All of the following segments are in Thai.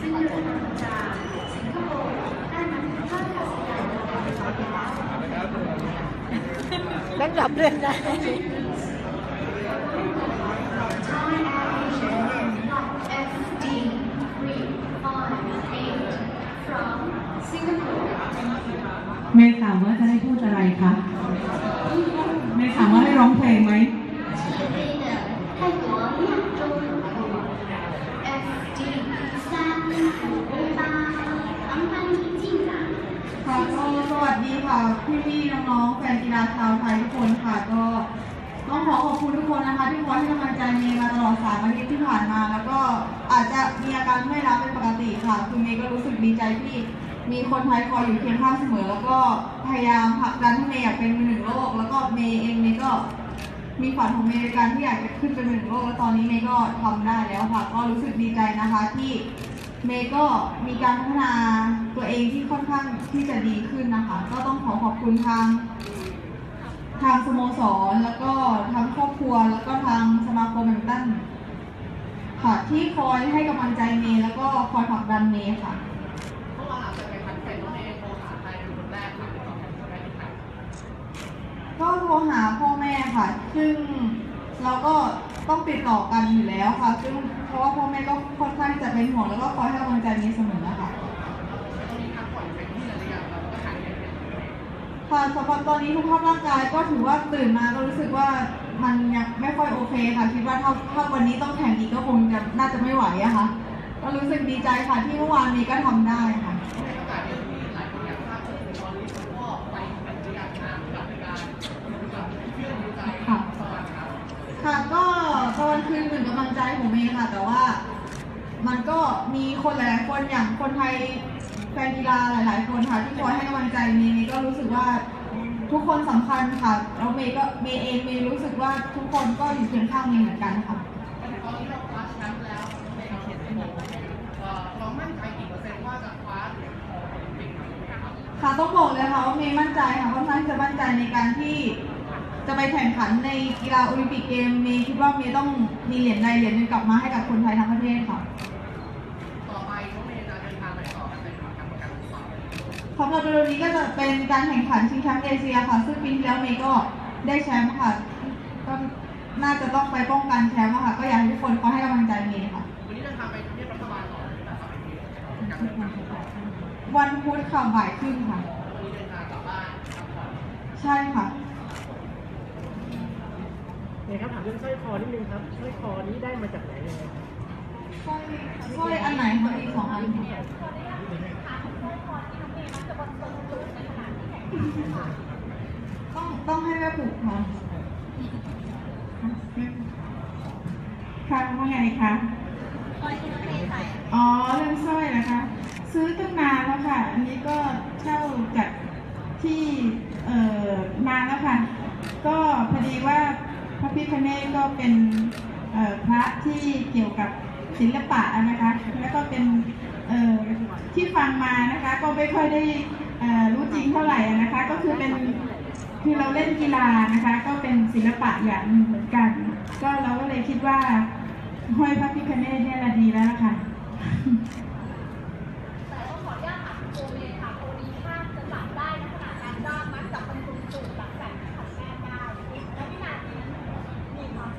ซึ่งเดินทางมาจากสิงคโปร์ได้นำท่าอากาศยานนานาแล้วแบงค์ดับเล่นได้ ไมย์ถามว่าจะให้พูดอะไรคะเมย์ถามว่าให้ร้องเพลงไหม พี่พี่ๆน้องๆแฟนกีฬาชาวไทยทุกคนค่ะก็ต้องขอขอบคุณทุกคนนะคะที่คอยให้กำลังใจเมย์มาตลอดสามอาทิตย์ที่ผ่านมา แล้วก็อาจจะมีอาการไม่รับเป็นปกติค่ะคือเมย์ก็รู้สึกดีใจที่มีคนไทยคอยอยู่เคียงข้างเสมอ แล้วก็พยายามผลักดันให้เมย์อยากเป็นมือหนึ่งโลก แล้วก็เมย์เองเมย์ก็มีฝันของเมย์ในการที่อยากจะขึ้นเป็นมือหนึ่งโลก แล้วตอนนี้เมย์ก็ทำได้แล้วค่ะ ก็รู้สึกดีใจนะคะที่ เมย์ก็มีการพัฒนาตัวเองที่ค่อนข้างที่จะดีขึ้นนะคะ ก็ต้องขอขอบคุณทาง ทางสโมสรแล้วก็ทั้งครอบครัวแล้วก็ทางสมาคมแบดมินตันค่ะที่คอยให้กำลังใจเมย์แล้วก็คอยผลักดันเมย์ค่ะเมื่อวานหลังจากการแข่งขันน้องเอโทรหาใครเป็นคนแรกค่ะติดต่อกันคนแรกที่ใครก็โทรหาพ่อแม่ค่ะ ซึ่งเราก็ ต้องติดต่อกันอยู่แล้วค่ะ ซึ่งเพราะว่าพ่อแม่ก็ค่อนข้างจะเป็นห่วงแล้วก็คอยให้กำลังใจเมย์เสมอค่ะตอนนี้พักผ่อนเต็มอนื่อยค่ะสำหรับตอนนี้สุขภาพร่างกายก็ถือว่าตื่นมาก็รู้สึกว่ามันยังไม่ค่อยโอเคค่ะ คิดว่าถ้าถ้าวันนี้ต้องแข่งอีกก็คงจะน่าจะไม่ไหวอะค่ะ ก็รู้สึกดีใจค่ะที่เมื่อวานนี้ก็ทำได้ค่ะค่ะกั ใจของเมย์ค่ะ แต่ว่ามันก็มีคนหลายๆคนอย่างคนไทยแฟนกีฬาหลายๆ คนค่ะที่คอยให้กำลังใจเมย์เมย์ก็รู้สึกว่าทุกคนสำคัญค่ะแล้วเมย์ก็เมย์เองเมย์รู้สึกว่าทุกคนก็อยู่เคียงข้างเมย์เหมือนกันค่ะตอนนี้เราคว้าแชมป์แล้วในเอาเขียนที่บอกเรามั่นใจกี่เปอร์เซ็นต์ว่าจะคว้าค่ะต้องบอกเลยค่ะว่าเมย์มั่นใจค่ะค่อนข้างจะมั่นใจในการที่ จะไปแข่งขันในกีฬาโอลิมปิกเกมเมย์คิดว่าเมย์ต้องมีเหรียญใดเหรียญหนึงกลับมาให้กับคนไทยทั้งประเทศค่ะต่อไปน้องเมย์จะเดินทางไปต่อกันในการประกันต่อสำหรับเร็วๆนี้ก็จะเป็นการแข่งขันชิงแชมป์เอเชียค่ะ ซึ่งปีที่แล้วเมย์ก็ได้แชมป์ค่ะก็น่าจะต้องไปป้องกันแชมป์อะค่ะ ก็อยากให้ทุกคนคอยให้กำลังใจเมย์ค่ะวันนี้เดินทางไปทำเนียบรัฐบาลต่อหรือเปล่าครับการเดินทางต่อวันพุธค่ะบ่ายครึ่งค่ะวันนี้เดินทางกลับบ้านพักผ่อนใช่ค่ะเนี่ยครับถามเรื่องสร้อยคอนิดนึงครับสร้อยคอนี้ได้มาจากไหนยังไงครับสร้อยสร้อยอันไหนคะอีกสองอันต้องต้องให้แม่ปลูกค่ะค่ะว่าไงคะอ๋อเรื่องสร้อยนะคะ ซื้อตั้งนานแล้วค่ะ อันนี้ก็เช่าจากที่เอ่อนาแล้วค่ะ ก็พอดีว่า พระพิคเนตก็เป็นพระที่เกี่ยวกับศิลปะนะคะ แล้วก็เป็นที่ฟังมานะคะก็ไม่ค่อยได้รู้จริงเท่าไหร่นะคะ ก็คือเป็นคือเราเล่นกีฬานะคะก็เป็นศิลปะอย่างหนึ่งเหมือนกัน ก็เราก็เลยคิดว่าห้อยพระพิคเนตเนี่ยละดีแล้วล่ะค่ะ แต่ก็ขออนุญาตถามโคเมย์ค่ะโคนี้ถ้าจะจับได้ในขณะการด้ามมัดจับเป็นตุ่มตุ่มหลังจากขัดแม่ได้แล้ววินาทีนั้นมีความ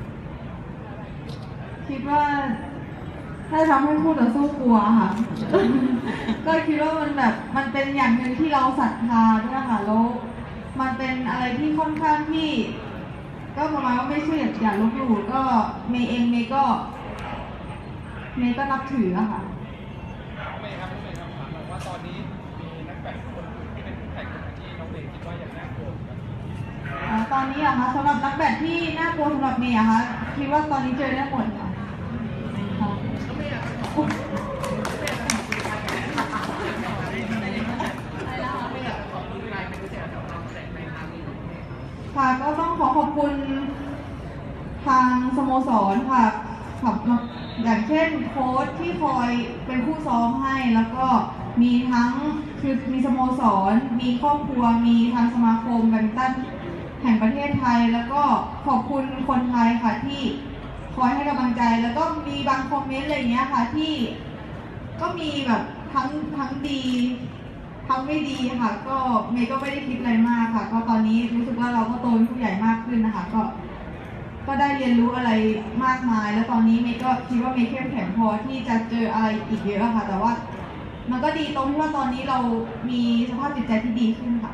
อะไร คิด ว่าถ้าทำให้คู่ต่อสู้กลัวค่ะ ก็คิดว่ามันแบบมันเป็นอย่างหนึ่งที่เราศรัทธาด้วยค่ะแล้วมันเป็นอะไรที่ค่อนข้างที่ ก็ประมาณว่าไม่เชื่ออย่าลบหลู่ก็เมย์เองเมย์ก็เมย์ก็นับถืออะค่ะเมย์ครับน้องเมย์ครับถามหน่อยว่าตอนนี้มีนักแบดคนอื่นที่เป็นคู่แข่งคนที่น้องเมย์คิดว่ายังน่ากลัวอยู่ไหมอ่าตอนนี้อะคะสำหรับนักแบดที่น่ากลัวสำหรับเมย์อะคะคิดว่าตอนนี้เจอได้หมด ค่ะก็ต้องขอขอบคุณทางสโมสรค่ะครับอย่างเช่นโค้ชที่คอยเป็นผู้ซ้อมให้แล้วก็มีทั้งคือมีสโมสร มีครอบครัว มีทางสมาคมแบดมินตันแห่งประเทศไทย แล้วก็ขอบคุณคนไทยค่ะที่ คอยให้กำลังใจ แล้วก็มีบางคอมเมนต์อะไรเงี้ยค่ะ ที่ก็มีแบบทั้งทั้งดีทั้งไม่ดีค่ะ ก็เมย์ก็ไม่ได้คิดอะไรมากค่ะ ก็ตอนนี้รู้สึกว่าเราก็โตเป็นผู้ใหญ่มากขึ้นนะคะ ก็ ก็ได้เรียนรู้อะไรมากมาย แล้วตอนนี้เมย์ก็คิดว่าเมย์เข้มแข็งพอที่จะเจออะไรอีกเยอะค่ะ แต่ว่า มันก็ดีตรงที่ว่าตอนนี้เรามีสภาพจิตใจที่ดีขึ้นค่ะ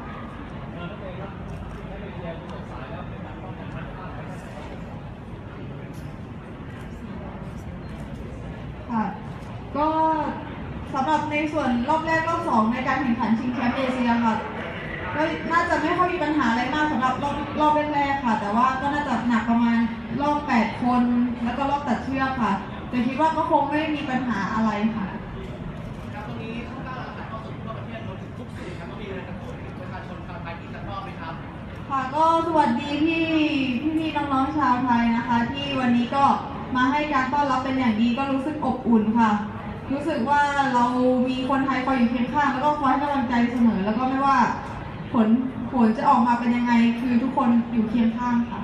ก็สำหรับ ในส่วนรอบแรกรอบสองในการแข่งขันชิงแชมป์เอเชียค่ะก็น่าจะไม่ค่อยมีปัญหาอะไรมากสำหรับรอบรอบแรกๆค่ะ แต่ว่าก็น่าจะหนักประมาณรอบแปดคน แล้วก็รอบตัดเชือกค่ะแต่คิดว่าก็คงไม่มีปัญหาอะไรค่ะครับตรงนี้ช่วงก้าวหลังจากเข้าสู่ทั่วประเทศรวมถึงทุกสื่อครับก็มีอะไรจะพูดถึงประชาชนชาวไทยอีกสักรอบไหมครับค่ะก็สวัสดีพี่พี่พี่ๆน้องๆชาวไทยนะคะ ที่วันนี้ก็มาให้การต้อนรับเป็นอย่างดีก็รู้สึกอบอุ่นค่ะ รู้สึกว่าเรามีคนไทยคอยอยู่เคียงข้าง แล้วก็คอยให้กำลังใจเสมอ แล้วก็ไม่ว่าผลผลจะออกมาเป็นยังไง คือทุกคนอยู่เคียงข้างค่ะ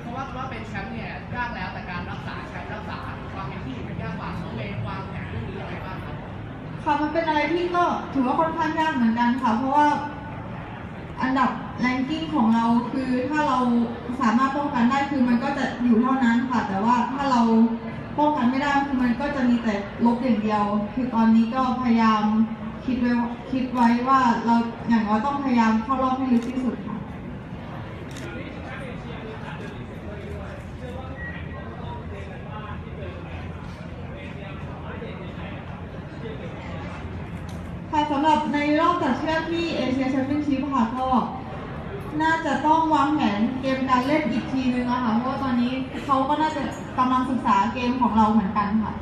เพราะว่าว่าเป็นแชมป์เนี่ยยากแล้วแต่การรักษาแชมป์รักษาความเป็นที่อยู่มันยากกว่าน้องเมย์วางแผนเรื่องนี้ยังไงบ้างครับค่ะมันเป็นอะไรที่ก็ถือว่าค่อนข้างยากเหมือนกันค่ะ เพราะว่าอันดับแรงกิ้งของเราคือถ้าเราสามารถป้องกันได้คือมันก็จะอยู่เท่านั้นค่ะ แต่ว่าถ้าเรา ป้องกันไม่ได้คือมันก็จะมีแต่ลบอย่างเดียว คือตอนนี้ก็พยายามคิดไว้คิดไว้ว่าเราอย่างน้อยต้องพยายามเข้ารอบให้ลึกที่สุดค่ะค่ะสำหรับในรอบตัดเชือกที่เอเชียแชมเปี้ยนชิพค่ะก็น่าจะต้องวางแผน กมการเล่นอีกทีนึงอะค่ะเพราะว่าตอนนี้เขาก็น่าจะกำลังศึกษาเกมของเราเหมือนกันค่ะ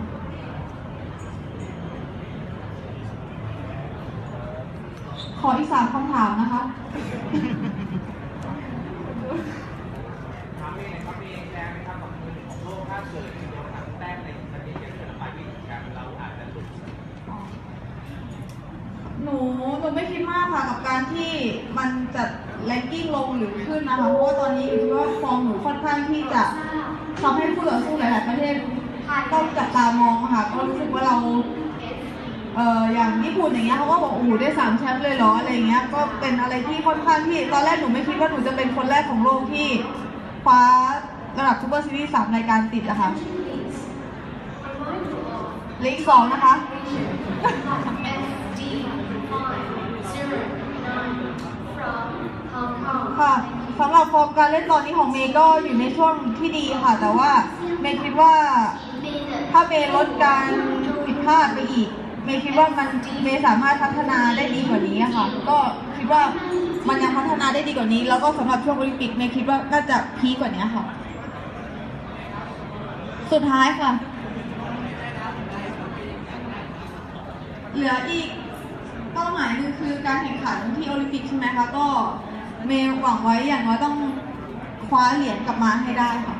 ขออีกสามคำถามนะคะครับเมย์ครับเมย์แรงไหมครับกับมือของโลกถ้าเกิดโดนถังแต้มในสถิติเกิดไปไม่ถึงกันเราอาจจะหลุดหนูหนูไม่คิดมากค่ะกับการที่มันจะ แรงกิ้งลงหรือขึ้นนะคะ เพราะว่าตอนนี้อยู่ที่ว่าฟอร์มหนูค่อนข้างที่จะทำให้ผู้ต่อสู้หลาย ๆ ประเทศต้องจับตามองค่ะ ก็รู้สึกว่าเราเอ่ออย่างญี่ปุ่นอย่างเงี้ยเขาก็บอกโอ้โหได้สามแชมป์เลยเหรออะไรเงี้ยก็เป็นอะไรที่ค่อนข้างที่ตอนแรกหนูไม่คิดว่าหนูจะเป็นคนแรกของโลกที่คว้าระดับซูเปอร์ซีรีส์สามรายการติดอะค่ะลีกสองนะคะ ค่ะสำหรับฟอร์มการเล่นตอนนี้ของเมย์ก็อยู่ในช่วงที่ดีค่ะ แต่ว่าเมย์คิดว่า ถ้าเมย์ลดการผิดพลาดไปอีก เมย์คิดว่ามันเมย์สามารถพัฒนาได้ดีกว่านี้ค่ะ ก็คิดว่ามันยังพัฒนาได้ดีกว่านี้ แล้วก็สำหรับช่วงโอลิมปิกเมย์คิดว่าน่าจะพีกว่านี้ค่ะ สุดท้ายค่ะ เหลืออีกเป้าหมายหนึ่งคือการแข่งขันที่โอลิมปิกใช่ไหมคะก็ เมย์หวังไว้อย่างน้อยต้องคว้าเหรียญกลับมาให้ได้ค่ะ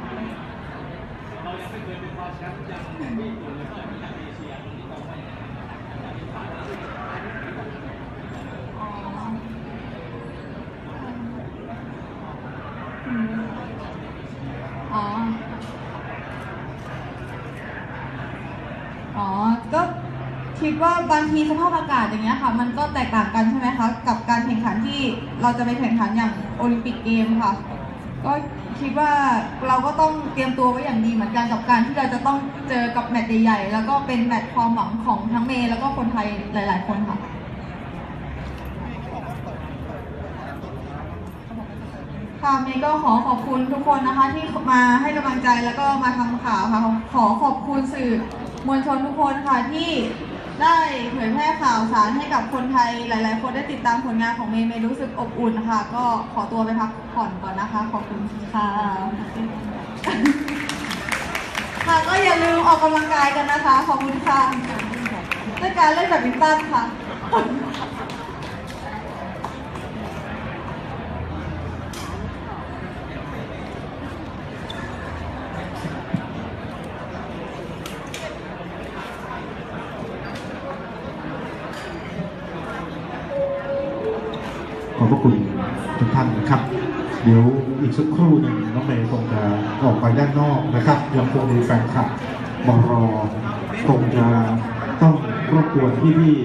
อ๋อ อ๋อ ก็ คิดว่าบางทีสภาพอากาศอย่างเงี้ยค่ะ มันก็แตกต่างกันใช่ไหมคะกับการแข่งขันที่เราจะไปแข่งขันอย่างโอลิมปิกเกมค่ะ ก็คิดว่าเราก็ต้องเตรียมตัวไว้อย่างดีเหมือนกันกับการที่เราจะต้องเจอกับแมตช์ใหญ่ๆแล้วก็เป็นแมตช์ความหวังของทั้งเมย์แล้วก็คนไทยหลาย ๆ คนค่ะค่ะเมย์ก็ขอขอบคุณทุกคนนะคะที่มาให้กำลังใจแล้วก็มาทำข่าวค่ะขอขอบคุณสื่อมวลชนทุกคนค่ะที่ ได้เผยแพร่ข่าวสารให้กับคนไทยหลาย ๆ คนได้ติดตามผลงานของเมย์เมย์รู้สึกอบอุ่นค่ะ ก็ขอตัวไปพักผ่อนก่อนนะคะ ขอบคุณค่ะ ค่ะก็อย่าลืมออกกำลังกายกันนะคะ ขอบคุณค่ะด้วยการเล่นแบบมินตันค่ะ อบพระคุณทุกท่านนะครับ เดี๋ยวอีกสักครู่หนึ่งน้องเมย์คงจะออกไปด้านนอกนะครับยังคงมีแฟนคลับมารอคงจะต้องรบกวนพี่ๆ